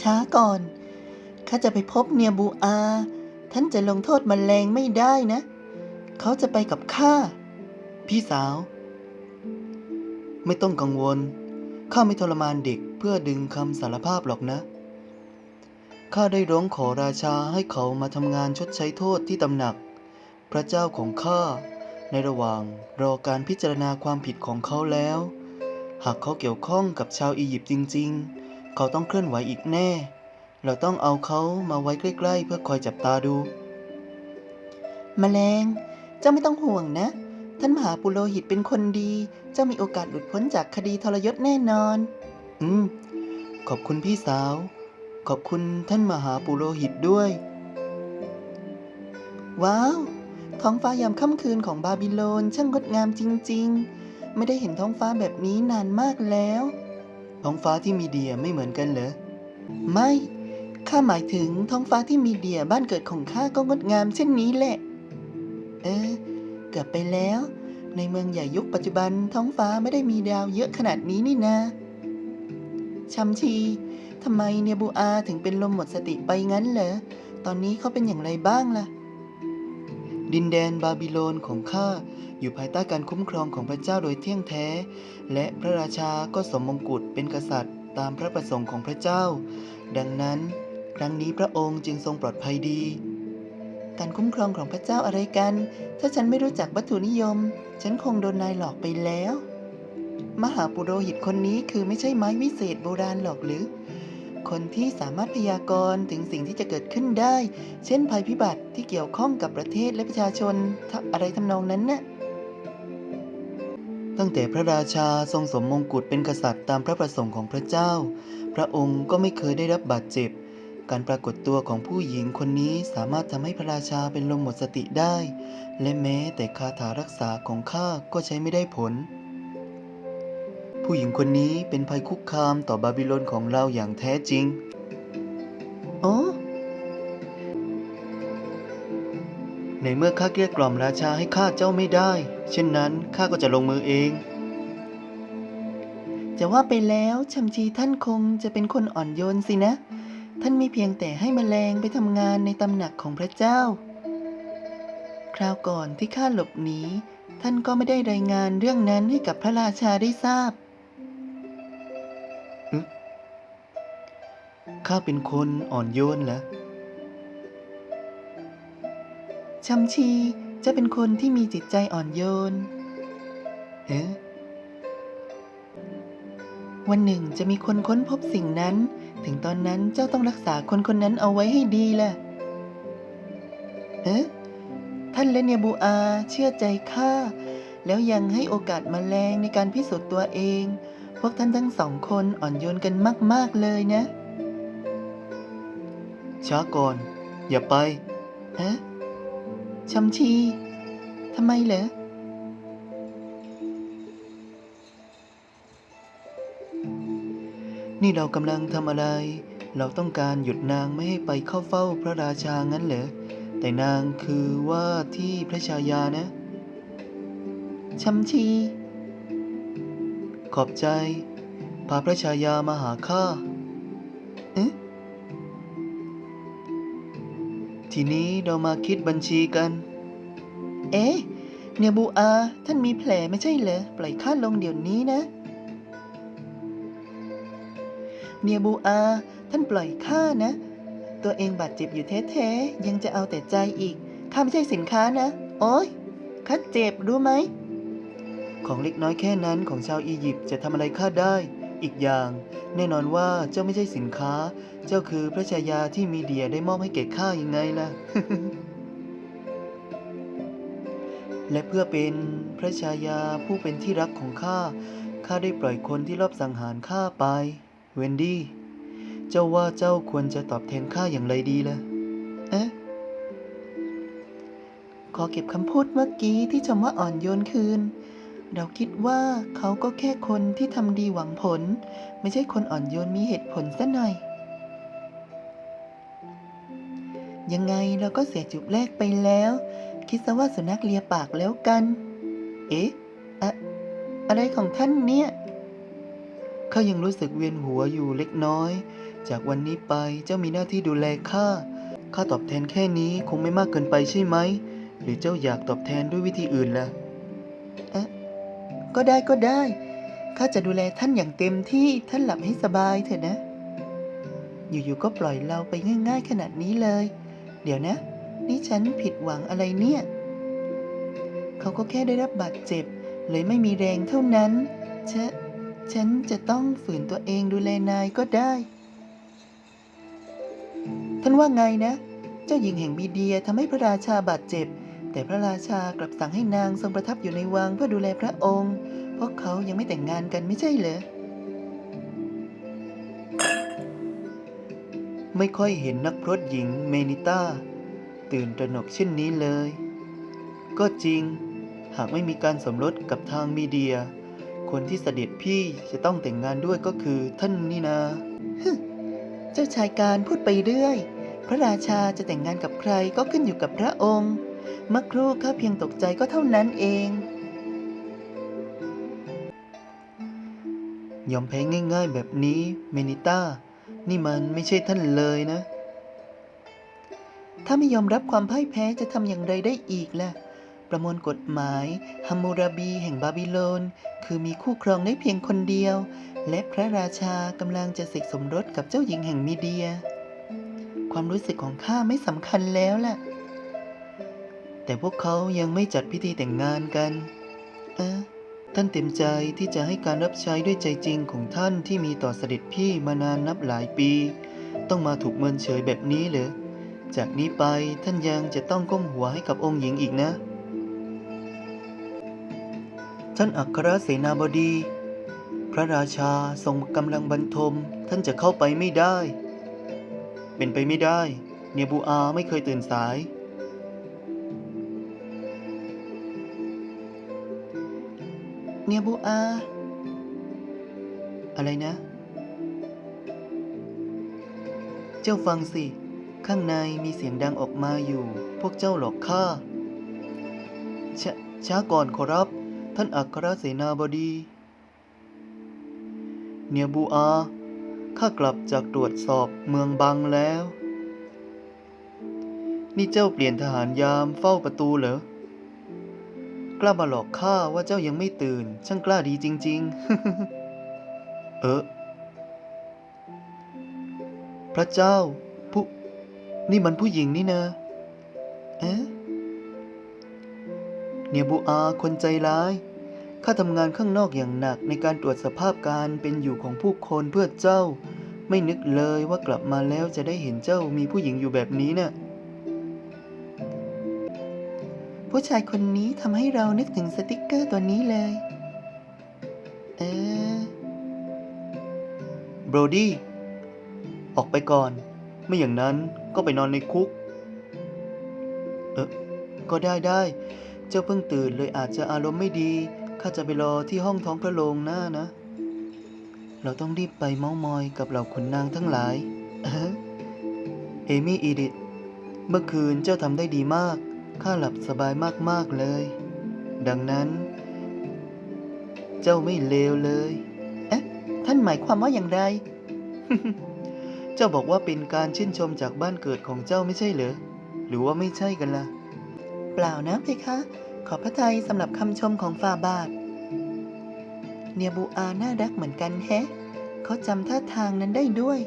ช้าก่อนข้าจะไปพบเนียบูอา ท่านจะลงโทษมแมลงไม่ได้นะ เขาจะไปกับข้า พี่สาว ไม่ต้องกังวล ข้าไม่ทรมานเด็กเพื่อดึงคำสารภาพหรอกนะ ข้าได้ร้องขอราชาให้เขามาทำงานชดใช้โทษที่ตำหนัก พระเจ้าของข้า ในระหว่างรอการพิจารณาความผิดของเขาแล้ว หากเขาเกี่ยวข้องกับชาวอียิปต์จริง ๆ เขาต้องเคลื่อนไหวอีกแน่ เราต้องเอาเขามาไว้ใกล้ๆ เพื่อคอยจับตาดูแมลง เจ้าไม่ต้องห่วงนะ ท่านมหาปุโรหิตเป็นคนดี เจ้ามีโอกาสหลุดพ้นจากคดีทรยศแน่นอน อืม ขอบคุณพี่สาว ขอบคุณท่านมหาปุโรหิตด้วย ว้าว ท้องฟ้ายามค่ำคืนของบาบิโลนช่างงดงามจริง ๆ ไม่ได้เห็นท้องฟ้าแบบนี้นานมากแล้ว ท้องฟ้าที่มีเดียไม่เหมือนกันเหรอ ไม่ ข้าหมายถึงท้องฟ้าที่มีเดียบ้านเกิดของข้าก็งดงามเช่นนี้แหละ เออ เกือบไปแล้ว ในเมืองใหญ่ยุคปัจจุบันท้องฟ้าไม่ได้มีดาวเยอะขนาดนี้นี่นาชัมชีทำไมเนบูอาถึงเป็นลมหมดสติไปงั้นเหรอ ตอนนี้เขาเป็นอย่างไรบ้างล่ะ ดินแดนบาบิโลนของข้าอยู่ภายใต้การคุ้มครองของพระเจ้าโดยเที่ยงแท้ และพระราชาก็สมมงกุฎเป็นกษัตริย์ ตามพระประสงค์ของพระเจ้า ดังนั้น ครั้งนี้พระองค์จึงทรงปลอดภัยดี การคุ้มครองของพระเจ้าอะไรกัน ถ้าฉันไม่รู้จักวัตถุนิยม ฉันคงโดนนายหลอกไปแล้ว มหาปุโรหิตคนนี้คือไม่ใช่ไม้วิเศษโบราณหรอกหรือ คนที่สามารถพยากรณ์ถึงสิ่งที่จะเกิดขึ้นได้ เช่นภัยพิบัติที่เกี่ยวข้องกับประเทศและประชาชนทำอะไรทำนองนั้นน่ะตั้งแต่พระราชาทรงสมมงกุฎเป็นกษัตริย์ตามพระประสงค์ของพระเจ้า พระองค์ก็ไม่เคยได้รับบาดเจ็บ การปรากฏตัวของผู้หญิงคนนี้สามารถทำให้พระราชาเป็นลมหมดสติได้ และแม้แต่คาถารักษาของข้าก็ใช้ไม่ได้ผล ผู้หญิงคนนี้เป็นภัยคุกคามต่อบาบิโลนของเราอย่างแท้จริง โอ้ในเมื่อข้าเกลี้ยกล่อมราชาให้ฆ่าเจ้าไม่ได้ เช่นนั้นข้าก็จะลงมือเอง จะว่าไปแล้วชัมชีท่านคงจะเป็นคนอ่อนโยนสินะ ท่านไม่เพียงแต่ให้แมลงไปทำงานในตำหนักของพระเจ้า คราวก่อนที่ข้าหลบหนีท่านก็ไม่ได้รายงานเรื่องนั้นให้กับพระราชาได้ทราบ ข้าเป็นคนอ่อนโยนเหรอชัมชีจะเป็นคนที่มีจิตใจอ่อนโยน เอ๊ะ วันหนึ่งจะมีคนค้นพบสิ่งนั้น ถึงตอนนั้นเจ้าต้องรักษาคนคนนั้นเอาไว้ให้ดีล่ะ เอ๊ะ ท่านแลเนียบูอาเชื่อใจข้า แล้วยังให้โอกาสมาแรงในการพิสูจน์ตัวเอง พวกท่านทั้งสองคนอ่อนโยนกันมาก ๆ เลยนะ ช้าก่อน อย่าไป ฮะชัมชีทำไมเหรอ นี่เรากำลังทำอะไร เราต้องการหยุดนางไม่ให้ไปเข้าเฝ้าพระราชางั้นเหรอ แต่นางคือว่าที่พระชายานะชัมชี ขอบใจ พาพระชายามาหาข้า ทีนี้เรามาคิดบัญชีกัน เอ๊ะ เนียบูอา ท่านมีแผลไม่ใช่เหรอ ปล่อยข้าลงเดี๋ยวนี้นะ เนียบูอา ท่านปล่อยข้านะ ตัวเองบาดเจ็บอยู่แท้ๆ ยังจะเอาแต่ใจอีก ข้าไม่ใช่สินค้านะ โอ๊ยข้าเจ็บรู้ไหม ของเล็กน้อยแค่นั้นของชาวอียิปต์จะทำอะไรข้าได้ อีกอย่าง แน่นอนว่าเจ้าไม่ใช่สินค้า เจ้าคือพระชายาที่มีเดียได้มอบให้แก่ข้ายังไงล่ะ และเพื่อเป็นพระชายาผู้เป็นที่รักของข้าข้าได้ปล่อยคนที่รอบสังหารข้าไป เวนดี้ เจ้าว่าเจ้าควรจะตอบแทนข้าอย่างไรดีล่ะเอ๊ะขอเก็บคำพูดเมื่อกี้ที่ชมว่าอ่อนโยนคืน เราคิดว่าเขาก็แค่คนที่ทำดีหวังผล ไม่ใช่คนอ่อนโยนมีเหตุผลซะหน่อย ยังไงเราก็เสียจุบแรกไปแล้ว คิดซะว่าสุนัขเลียปากแล้วกัน เอ๊ะอะอะไรของท่านเนี่ยข้ายังรู้สึกเวียนหัวอยู่เล็กน้อย จากวันนี้ไปเจ้ามีหน้าที่ดูแลข้าข้าตอบแทนแค่นี้คงไม่มากเกินไปใช่ไหม หรือเจ้าอยากตอบแทนด้วยวิธีอื่นล่ะเอ๊ะ ก็ได้ก็ได้ ข้าจะดูแลท่านอย่างเต็มที่ ท่านหลับให้สบายเถอะนะ อยู่ๆ ก็ปล่อยเราไปง่าย ๆ ขนาดนี้เลย เดี๋ยวนะ นี่ฉันผิดหวังอะไรเนี่ย เขาก็แค่ได้รับบาดเจ็บ เลยไม่มีแรงเท่านั้นฉะฉันจะต้องฝืนตัวเองดูแลนายก็ได้ ท่านว่าไงนะ เจ้าหญิงแห่งมีเดียทำให้พระราชาบาดเจ็บ แต่พระราชากลับสั่งให้นางทรงประทับอยู่ในวังเพื่อดูแลพระองค์เพราะเขายังไม่แต่งงานกันไม่ใช่เหรอ ไม่ค่อยเห็นนักพรตหญิงเมนิต้า ตื่นตระหนกเช่นนี้เลย ก็จริง หากไม่มีการสมรสกับทางมีเดีย คนที่เสด็จพี่จะต้องแต่งงานด้วยก็คือท่านนี่นาเจ้าชายการพูดไปเรื่อย พระราชาจะแต่งงานกับใครก็ขึ้นอยู่กับพระองค์ เมื่อครู่ข้าเพียงตกใจก็เท่านั้นเองยอมแพ้ง่ายๆแบบนี้เมนิต้า นี่มันไม่ใช่ท่านเลยนะ ถ้าไม่ยอมรับความพ่ายแพ้จะทำอย่างไรได้อีกล่ะ ประมวลกฎหมายฮัมมูราบีแห่งบาบิโลน คือมีคู่ครองได้เพียงคนเดียว และพระราชากำลังจะเสกสมรสกับเจ้าหญิงแห่งมีเดีย ความรู้สึกของข้าไม่สำคัญแล้วล่ะ แต่พวกเขายังไม่จัดพิธีแต่งงานกันเออท่านเต็มใจที่จะให้การรับใช้ด้วยใจจริงของท่านที่มีต่อเสด็จพี่มานานนับหลายปี ต้องมาถูกเมินเฉยแบบนี้เหรอจากนี้ไปท่านยังจะต้องก้มหัวให้กับองค์หญิงอีกนะ ท่านอัครเสนาบดี พระราชาทรงกำลังบรรทม ท่านจะเข้าไปไม่ได้ เป็นไปไม่ได้ เนบูอาไม่เคยตื่นสาย เนียบูอา อะไรนะ เจ้าฟังสิ ข้างในมีเสียงดังออกมาอยู่ พวกเจ้าหลอกข้าชช้าก่อนขอรับ ท่านอัครเสนาบดี เนียบูอา ข้ากลับจากตรวจสอบเมืองบังแล้ว นี่เจ้าเปลี่ยนทหารยามเฝ้าประตูเหรอ กล้ามาหลอกข้าว่าเจ้ายังไม่ตื่น ช่างกล้าดีจริง ๆ เออ พระเจ้า ผู้ นี่มันผู้หญิงนี่นะเอ๊ะเนียบูอาคนใจร้ายข้าทำงานข้างนอกอย่างหนักในการตรวจสภาพการเป็นอยู่ของผู้คนเพื่อเจ้า ไม่นึกเลยว่ากลับมาแล้วจะได้เห็นเจ้ามีผู้หญิงอยู่แบบนี้น่ะ ผู้ชายคนนี้ทำให้เรานึกถึงสติกเกอร์ตัวนี้เลย เออบรดี้ ออกไปก่อน ไม่อย่างนั้นก็ไปนอนในคุก เออ ก็ได้ได้ เจ้าเพิ่งตื่นเลยอาจจะอารมณ์ไม่ดี ข้าจะไปรอที่ห้องท้องพระโรงหน้านะ เราต้องรีบไปเมาส์มอยกับเหล่าขุนนางทั้งหลายเออเอมี่อีดิทเมื่อคืนเจ้าทำได้ดีมาก ข้าหลับสบายมากๆเลย ดังนั้น เจ้าไม่เลวเลย เอ๊ะ ท่านหมายความว่าอย่างไร เจ้าบอกว่าเป็นการชื่นชมจากบ้านเกิดของเจ้าไม่ใช่เหรอ หรือว่าไม่ใช่กันล่ะ เปล่านะเพคะ ขอพระทัยสำหรับคำชมของฝ่าบาท เนียบูอาน่ารักเหมือนกันแฮะเขาจำท่าทางนั้นได้ด้วย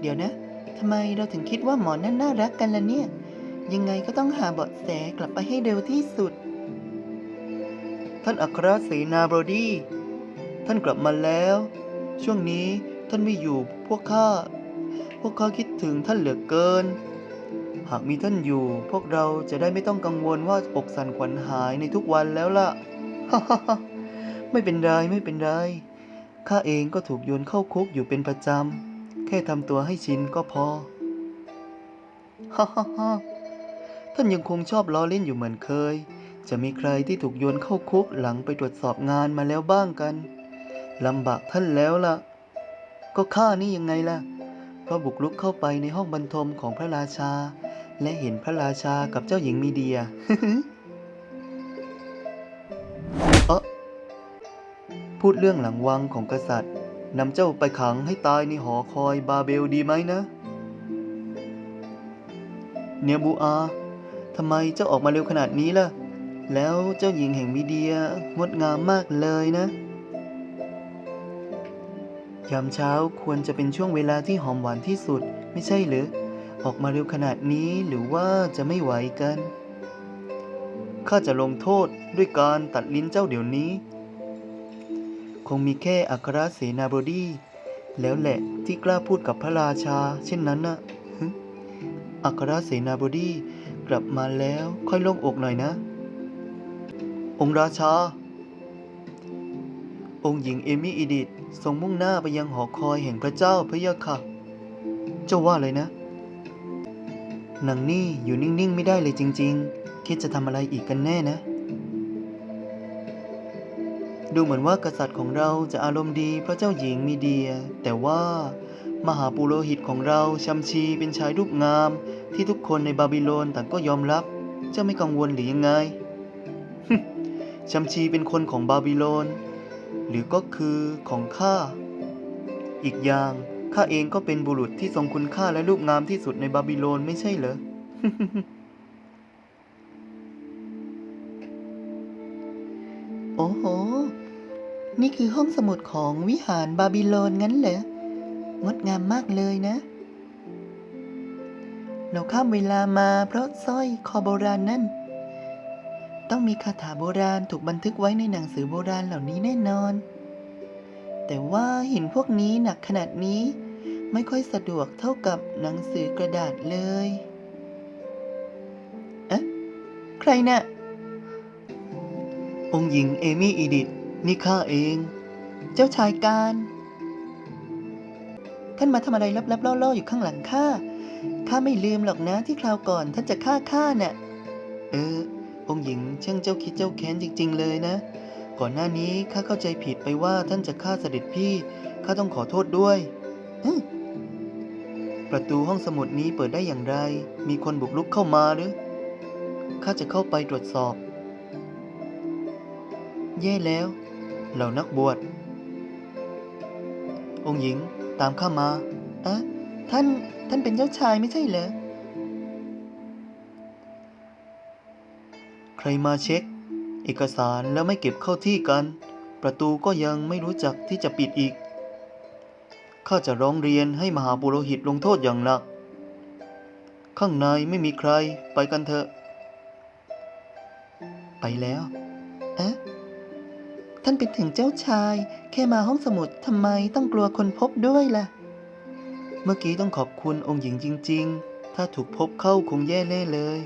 เดี๋ยวนะทำไมเราถึงคิดว่าหมอนั่นน่ารักกันล่ะเนี่ย ยังไงก็ต้องหาเบาะแสกลับไปให้เร็วที่สุด ท่านอัครเสนาบดีท่านกลับมาแล้ว ช่วงนี้ท่านไม่อยู่พวกข้า พวกข้าคิดถึงท่านเหลือเกิน หากมีท่านอยู่ พวกเราจะได้ไม่ต้องกังวลว่าอกสันขวัญหายในทุกวันแล้วล่ะ ไม่เป็นไรไม่เป็นไร ข้าเองก็ถูกโยนเข้าคุกอยู่เป็นประจำ แค่ทำตัวให้ชินก็พอ ฮ่าฮ่า ท่านยังคงชอบล้อเล่นอยู่เหมือนเคย จะมีใครที่ถูกโยนเข้าคุกหลังไปตรวจสอบงานมาแล้วบ้างกันลำบากท่านแล้วล่ะ ก็ข้านี่ยังไงล่ะเพราะบุกรุกเข้าไปในห้องบรรทมของพระราชา และเห็นพระราชากับเจ้าหญิงมีเดียเอะพูดเรื่องหลังวังของกษัตริย์นำเจ้าไปขังให้ตายในหอคอยบาเบลดีไหมนะ เนบูอา ทำไมเจ้าออกมาเร็วขนาดนี้ล่ะ แล้วเจ้าหญิงแห่งมีเดียงดงามมากเลยนะ ยามเช้าควรจะเป็นช่วงเวลาที่หอมหวานที่สุด ไม่ใช่หรือ ออกมาเร็วขนาดนี้หรือว่าจะไม่ไหวกัน ข้าจะลงโทษด้วยการตัดลิ้นเจ้าเดี๋ยวนี้ คงมีแค่อัครเสนาบดีแล้วแหละที่กล้าพูดกับพระราชา เช่นนั้นนะอัครเสนาบดี กลับมาแล้ว ค่อยโล่งอกหน่อยนะ องค์ราชา องค์หญิงเอมิอีดิตทรงมุ่งหน้าไปยังหอคอยแห่งพระเจ้าพระยะค่ะ เจ้าว่าเลยนะนางนี่อยู่นิ่ง ๆ ไม่ได้เลยจริง ๆ คิดจะทำอะไรอีกกันแน่นะ ดูเหมือนว่ากษัตริย์ของเราจะอารมณ์ดีเพราะเจ้าหญิงมีเดีย แต่ว่ามหาปุโรหิตของเราชัมชีเป็นชายรูปงามที่ทุกคนในบาบิโลนต่างก็ยอมรับ เจ้าไม่กังวลหรือยังไงชัมชีเป็นคนของบาบิโลน หรือก็คือของข้า อีกอย่างข้าเองก็เป็นบุรุษที่ทรงคุณค่าและรูปงามที่สุดในบาบิโลนไม่ใช่เหรอ โอ้โห นี่คือห้องสมุดของวิหารบาบิโลนงั้นเหรอ งดงามมากเลยนะ เราข้ามเวลามาเพราะสร้อยคอโบราณนั่น ต้องมีคาถาโบราณถูกบันทึกไว้ในหนังสือโบราณเหล่านี้แน่นอน แต่ว่าหินพวกนี้หนักขนาดนี้ ไม่ค่อยสะดวกเท่ากับหนังสือกระดาษเลย เอ๊ะ ใครน่ะ องค์หญิงเอมี่อีดิทนี่ข้าเอง เจ้าชายการ ท่านมาทำอะไรลับๆล่อๆอยู่ข้างหลังข้า ข้าไม่ลืมหรอกนะที่คราวก่อนท่านจะฆ่าข้าน่ะ เออ องค์หญิงช่างเจ้าคิดเจ้าแค้นจริง ๆ เลยนะ ก่อนหน้านี้ข้าเข้าใจผิดไปว่าท่านจะฆ่าเสด็จพี่ ข้าต้องขอโทษด้วยประตูห้องสมุดนี้เปิดได้อย่างไร มีคนบุกรุกเข้ามาหรือ ข้าจะเข้าไปตรวจสอบ แย่แล้ว เหล่านักบวช องค์หญิงตามข้ามา อะ ท่าน ท่านเป็นเจ้าชายไม่ใช่เหรอ ใครมาเช็ค เอกสารแล้วไม่เก็บเข้าที่กัน ประตูก็ยังไม่รู้จักที่จะปิดอีก ข้าจะร้องเรียนให้มหาปุโรหิตลงโทษอย่างหนัก ข้างในไม่มีใครไปกันเถอะ ไปแล้วอะท่านเป็นถึงเจ้าชาย แค่มาห้องสมุดทำไมต้องกลัวคนพบด้วยล่ะ เมื่อกี้ต้องขอบคุณองค์หญิงจริง ๆ ถ้าถูกพบเข้าคงแย่แน่เลย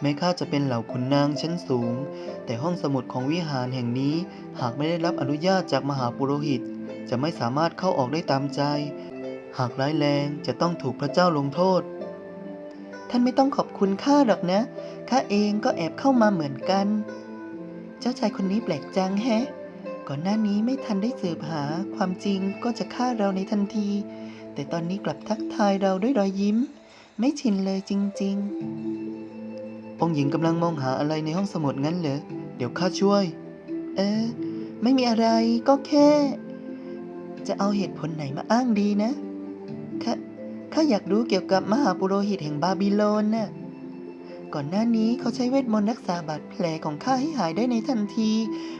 แม้ข้าจะเป็นเหล่าขุนนางชั้นสูง แต่ห้องสมุดของวิหารแห่งนี้หากไม่ได้รับอนุญาตจากมหาปุโรหิต จะไม่สามารถเข้าออกได้ตามใจ หากร้ายแรงจะต้องถูกพระเจ้าลงโทษ ท่านไม่ต้องขอบคุณข้าหรอกนะ ข้าเองก็แอบเข้ามาเหมือนกัน เจ้าชายคนนี้แปลกจังแฮะ ก่อนหน้านี้ไม่ทันได้สืบหาความจริงก็จะฆ่าเราในทันที แต่ตอนนี้กลับทักทายเราด้วยรอยยิ้ม ไม่ชินเลยจริง ๆ องค์หญิงกำลังมองหาอะไรในห้องสมุดงั้นเหรอ เดี๋ยวข้าช่วย เออ ไม่มีอะไรก็แค่ จะเอาเหตุผลไหนมาอ้างดีนะข้าข้าอยากรู้เกี่ยวกับมหาปุโรหิตแห่งบาบิโลนน่ะ ก่อนหน้านี้เขาใช้เวทมนต์รักษาบาดแผลของข้าให้หายได้ในทันที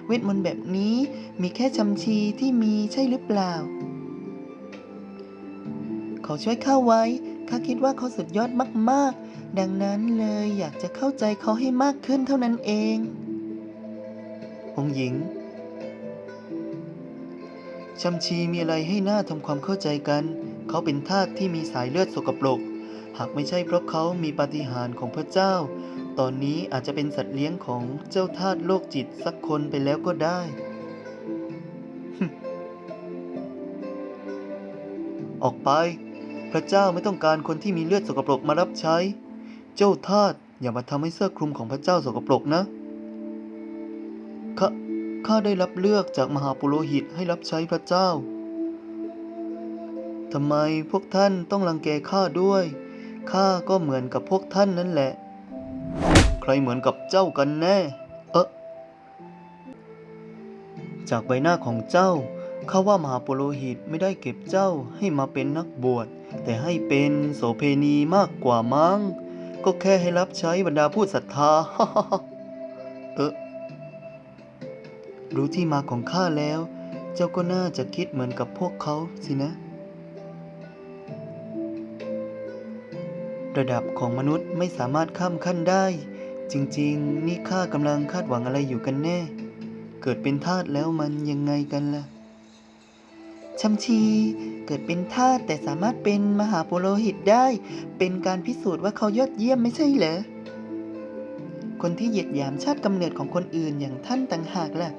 เวทมนต์แบบนี้มีแค่ชำชีที่มีใช่หรือเปล่า เขาช่วยข้าไว้ ข้าคิดว่าเขาสุดยอดมากๆ ดังนั้นเลยอยากจะเข้าใจเขาให้มากขึ้นเท่านั้นเอง องหญิงชัมชีมีอะไรให้หน้าทำความเข้าใจกัน เขาเป็นทาสที่มีสายเลือดสกปรก หากไม่ใช่เพราะเขามีปาฏิหาริย์ของพระเจ้า ตอนนี้อาจจะเป็นสัตว์เลี้ยงของเจ้าทาสโลกจิตสักคนไปแล้วก็ได้ ออกไป พระเจ้าไม่ต้องการคนที่มีเลือดสกปรกมารับใช้ เจ้าทาสอย่ามาทำให้เสื้อคลุมของพระเจ้าสกปรกนะข้าข้าได้รับเลือกจากมหาปุโรหิตให้รับใช้พระเจ้าทำไมพวกท่านต้องรังแกข้าด้วย ข้าก็เหมือนกับพวกท่านนั่นแหละ ใครเหมือนกับเจ้ากันแน่ เอะจากใบหน้าของเจ้าข้าว่ามหาปุโรหิตไม่ได้เก็บเจ้าให้มาเป็นนักบวช แต่ให้เป็นโสเพณีมากกว่ามั้ง ก็แค่ให้รับใช้บรรดาผู้ศรัทธา เออรู้ที่มาของข้าแล้ว เจ้าก็น่าจะคิดเหมือนกับพวกเขาสินะ ระดับของมนุษย์ไม่สามารถข้ามขั้นได้ จริงๆ นี่ข้ากำลังคาดหวังอะไรอยู่กันแน่ เกิดเป็นทาสแล้วมันยังไงกันล่ะชัมชีเกิดเป็นทาสแต่สามารถเป็นมหาปุโรหิตได้ เป็นการพิสูจน์ว่าเขายอดเยี่ยมไม่ใช่เหรอ คนที่เหยียดหยามชาติกำเนิดของคนอื่นอย่างท่านต่างหากล่ะ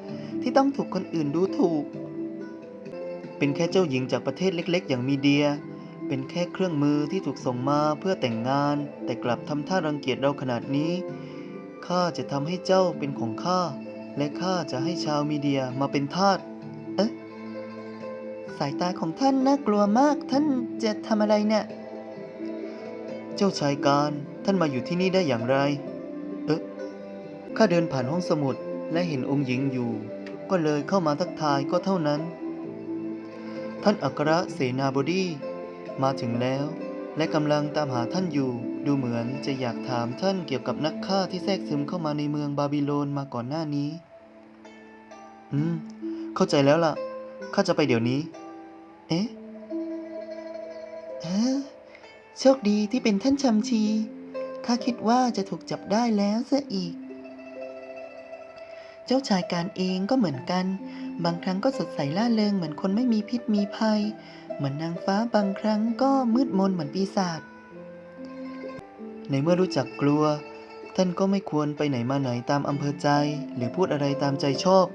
ที่ต้องถูกคนอื่นดูถูก เป็นแค่เจ้าหญิงจากประเทศเล็ก ๆ อย่างมีเดีย เป็นแค่เครื่องมือที่ถูกส่งมาเพื่อแต่งงาน แต่กลับทำท่ารังเกียจเราขนาดนี้ ข้าจะทำให้เจ้าเป็นของข้า และข้าจะให้ชาวมีเดียมาเป็นทาส เอ๊ะ สายตาของท่านน่ากลัวมาก ท่านจะทำอะไรเนี่ย เจ้าชายการ ท่านมาอยู่ที่นี่ได้อย่างไร เอ๊ะ ข้าเดินผ่านห้องสมุดและเห็นองค์หญิงอยู่ ก็เลยเข้ามาทักทายก็เท่านั้น ท่านอัครเสนาบดี มาถึงแล้ว และกำลังตามหาท่านอยู่ ดูเหมือนจะอยากถามท่านเกี่ยวกับนักฆ่าที่แทรกซึมเข้ามาในเมืองบาบิโลนมาก่อนหน้านี้ อืม เข้าใจแล้วล่ะ ข้าจะไปเดี๋ยวนี้ เอ๊ะเอ๊ะโชคดีที่เป็นท่านชัมชี ข้าคิดว่าจะถูกจับได้แล้วซะอีก เจ้าชายการเองก็เหมือนกัน บางครั้งก็สดใสล่าเริงเหมือนคนไม่มีพิษมีภัย เหมือนนางฟ้าบางครั้งก็มืดมนเหมือนปีศาจ ในเมื่อรู้จักกลัว ท่านก็ไม่ควรไปไหนมาไหนตามอำเภอใจ หรือพูดอะไรตามใจชอบ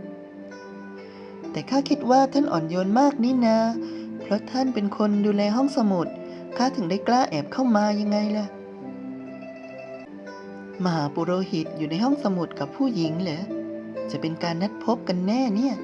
แต่ข้าคิดว่าท่านอ่อนโยนมากนี่นะ เพราะท่านเป็นคนดูแลห้องสมุด ข้าถึงได้กล้าแอบเข้ามายังไงล่ะ มหาปุโรหิตอยู่ในห้องสมุดกับผู้หญิงเหรอ จะเป็นการนัดพบกันแน่เนี่ย